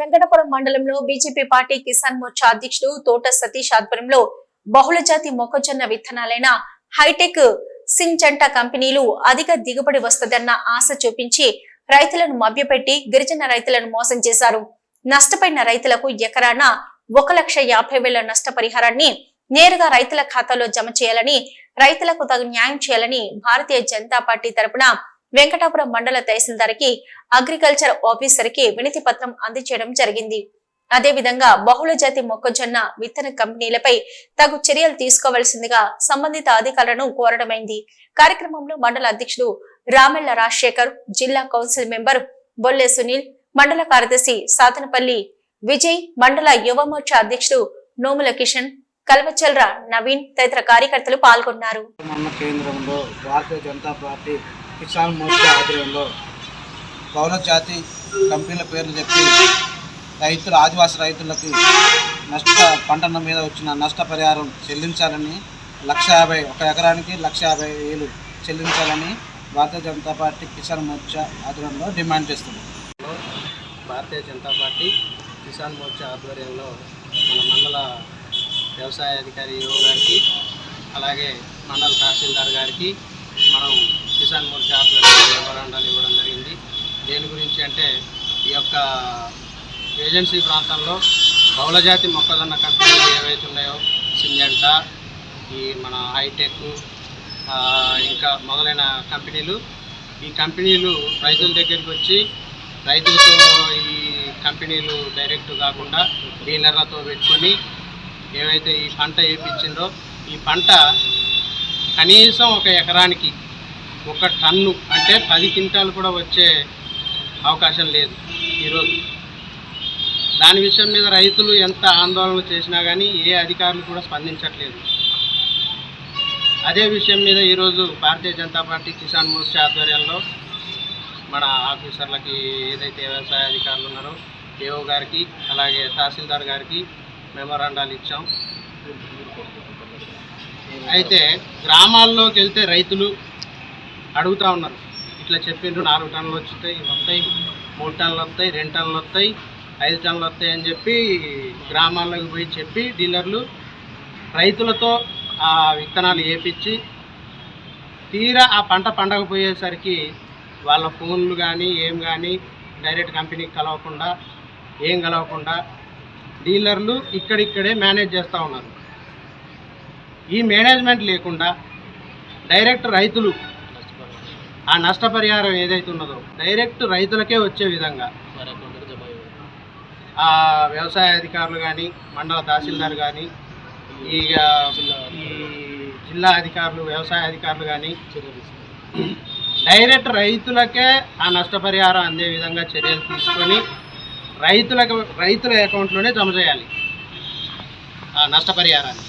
వెంకటపురం మండలంలో BJP party Kisan Morcha అధ్యక్షుడు తోట సతీష్ ఆధ్వర్యంలో బహుళజాతి మొక్కజొన్న విత్తనాలైన హైటెక్ సింజంట కంపెనీలు అధిక దిగుబడి వస్తదన్న ఆశ చూపించి రైతులను మభ్యపెట్టి గిరిజన రైతులను మోసం చేశారు. నష్టపోయిన రైతులకు ఎకరాన ఒక లక్ష యాభై వేల నష్టపరిహారాన్ని నేరుగా రైతుల ఖాతాలో జమ చేయాలని రైతులకు తగు న్యాయం చేయాలని భారతీయ జనతా పార్టీ తరపున వెంకటాపురం మండల తహసీల్దార్కి అగ్రికల్చర్ ఆఫీసర్కి వినతి పత్రం అందజేయడం జరిగింది. అదేవిధంగా బహుళజాతి మొక్కజొన్న విత్తన కంపెనీలపై తగు చర్యలు తీసుకోవాల్సిందిగా సంబంధిత అధికారులను కోరడమైంది. కార్యక్రమంలో మండల అధ్యక్షుడు రామెళ్ళ రాజశేఖర్ జిల్లా కౌన్సిల్ మెంబర్ బొల్లె సునీల్ మండల కార్యదర్శి సాతనపల్లి విజయ్ మండల యువమోర్చ అధ్యక్షుడు నోముల కిషన్ కల్వచల్ర నవీన్ తదితర కార్యకర్తలు పాల్గొన్నారు. కేంద్రంలో భారతీయ జనతా పార్టీ కిసాన్ మోర్చా ఆధ్వర్యంలో బహుళ జాతి కంపెనీల పేర్లు చెప్పి రైతులు ఆదివాసీ రైతులకి నష్ట పంటల మీద వచ్చిన నష్టపరిహారం చెల్లించాలని లక్ష యాభై ఒక ఎకరానికి లక్ష యాభై వేలు చెల్లించాలని భారతీయ జనతా పార్టీ కిసాన్ మోర్చా ఆధ్వర్యంలో డిమాండ్ చేస్తుంది. భారతీయ జనతా పార్టీ కిసాన్ మోర్చా ఆధ్వర్యంలో మన మండల వ్యవసాయ అధికారి ఈఓ గారికి అలాగే మండల తహసీల్దార్ గారికి మనం కిసాన్ మోర్చా ఆధ్వర్యంలో మెమోరాండాలు ఇవ్వడం జరిగింది. దేని గురించి అంటే ఈ యొక్క ఏజెన్సీ ప్రాంతంలో బహుళజాతి మొక్కజొన్న కంపెనీలు ఏవైతే ఉన్నాయో సింజంట ఈ మన హైటెక్ ఇంకా మొదలైన కంపెనీలు ఈ కంపెనీలు రైతుల దగ్గరికి వచ్చి రైతులతో ఈ కంపెనీలు డైరెక్ట్ కాకుండా డీలర్లతో పెట్టుకొని ఏవైతే ఈ పంట వేయించిందో ఈ పంట కనీసం ఒక ఎకరానికి ఒక టన్ను అంటే పది క్వింటాలు కూడా వచ్చే అవకాశం లేదు ఈరోజు. దాని విషయం మీద రైతులు ఎంత ఆందోళన చేసినా కానీ ఏ అధికారులు కూడా స్పందించట్లేదు. అదే విషయం మీద ఈరోజు భారతీయ జనతా పార్టీ కిసాన్ మోర్చా ఆధ్వర్యంలో మన ఆఫీసర్లకి ఏదైతే వ్యవసాయ అధికారులు ఉన్నారో ఏఓ గారికి అలాగే తహసీల్దార్ గారికి మెమోరాండాలు ఇచ్చాం. అయితే గ్రామాల్లోకి వెళ్తే రైతులు అడుగుతూ ఉన్నారు. ఇట్లా చెప్పిండ్రు నాలుగు టన్నులు వస్తాయి వస్తాయి మూడు టన్నులు వస్తాయి రెండు టన్నులు వస్తాయి ఐదు టన్నులు వస్తాయి అని చెప్పి గ్రామాల్లోకి పోయి చెప్పి డీలర్లు రైతులతో ఆ విత్తనాలు వేపించి తీరా ఆ పంట పండకపోయేసరికి వాళ్ళ ఫోన్లు కానీ ఏం కానీ డైరెక్ట్ కంపెనీకి కలవకుండా ఏం కలవకుండా డీలర్లు ఇక్కడిక్కడే మేనేజ్ చేస్తూ ఉన్నారు. ఈ మేనేజ్మెంట్ లేకుండా డైరెక్ట్ రైతులు ఆ నష్టపరిహారం ఏదైతే ఉన్నదో డైరెక్ట్ రైతులకే వచ్చే విధంగా ఆ వ్యవసాయ అధికారులు కానీ మండల తహసీల్దార్ కానీ ఈ జిల్లా అధికారులు వ్యవసాయ అధికారులు కానీ డైరెక్ట్ రైతులకే ఆ నష్టపరిహారం అందే విధంగా చర్యలు తీసుకొని రైతులకు రైతుల అకౌంట్లోనే జమ చేయాలి ఆ నష్టపరిహారాన్ని.